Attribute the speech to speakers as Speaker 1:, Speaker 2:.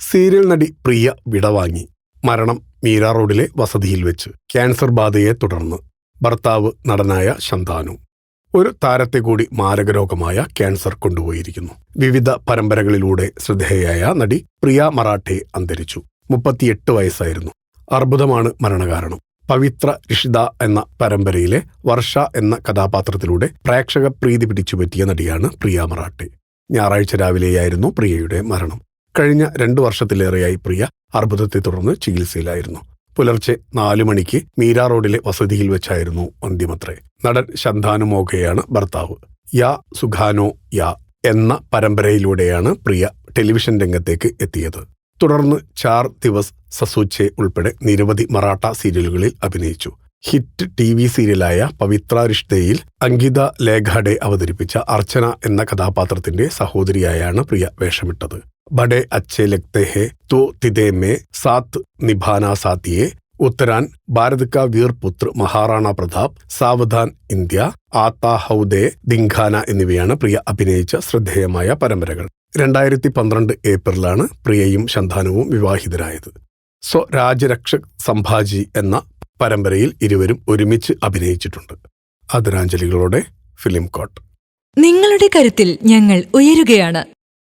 Speaker 1: Serial നടി പ്രിയ വിടവാങ്ങി മരണം മീര റോഡിലെ വസതിയിൽ വെച്ച്. ക്യാൻസർ ബാധയെ തുടർന്ന്. ഭർത്താവ് നടനായ ശന്താനു. ഒരു താരത്തെ കൂടി മാരകരോഗമായ ക്യാൻസർ കൊണ്ടുപോയിരിക്കുന്നു. വിവിധ പരമ്പരകളിലൂടെ ശ്രദ്ധേയയായ നടി പ്രിയ മറാഠെ അന്തരിച്ചു. മുപ്പത്തിയെട്ട് വയസ്സായിരുന്നു. അർബുദമാണ് മരണകാരണം. പവിത്ര ഋഷിത എന്ന പരമ്പരയിലെ വർഷ എന്ന കഥാപാത്രത്തിലൂടെ പ്രേക്ഷക പ്രീതി പിടിച്ചുപറ്റിയ നടിയാണ് പ്രിയ മറാഠെ. ഞായറാഴ്ച രാവിലെയായിരുന്നു പ്രിയയുടെ മരണം. കഴിഞ്ഞ രണ്ടു വർഷത്തിലേറെയായി പ്രിയ അർബുദത്തെ തുടർന്ന് ചികിത്സയിലായിരുന്നു. പുലർച്ചെ നാലു മണിക്ക് മീര റോഡിലെ വസതിയിൽ വെച്ചായിരുന്നു അന്തിമത്രേ നടൻ ശന്താനു മോഖയാണ് ഭർത്താവ്. യാ സുഖാനോ യാ എന്ന പരമ്പരയിലൂടെയാണ് പ്രിയ ടെലിവിഷൻ രംഗത്തേക്ക് എത്തിയത്. തുടർന്ന് ചാർ ദിവസ് സസൂച്ചെ ഉൾപ്പെടെ നിരവധി മറാഠ സീരിയലുകളിൽ അഭിനയിച്ചു. ഹിറ്റ് ടി വി സീരിയലായ പവിത്ര റിഷ്തയിൽ അങ്കിത ലേഖാഡെ അവതരിപ്പിച്ച അർച്ചന എന്ന കഥാപാത്രത്തിന്റെ സഹോദരിയായാണ് പ്രിയ വേഷമിട്ടത്. ബഡേ अच्छे लगते हैं तो तिदे में साथ निभाना साथिये ഉത്തരാൻ ഭാരത് കാ വീർ പുത്ര മഹാറാണ പ്രതാപ് സാവധാൻ ഇന്ത്യ ആത്ത ഹൗദേ ദിങ്ഖാന എന്നിവയാണ് പ്രിയ അഭിനയിച്ച ശ്രദ്ധേയമായ പരമ്പരകൾ രണ്ടായിരത്തി പന്ത്രണ്ട് ഏപ്രിലാണ് പ്രിയയും ശന്താനുവും വിവാഹിതരായത്. സ്വ രാജരക്ഷക് സംഭാജി എന്ന പരമ്പരയിൽ ഇരുവരും ഒരുമിച്ച് അഭിനയിച്ചിട്ടുണ്ട്. ആദരാഞ്ജലികളോടെ ഫിലിം കോട്ട്.
Speaker 2: നിങ്ങളുടെ കരുത്തിൽ ഞങ്ങൾ ഉയരുകയാണ്.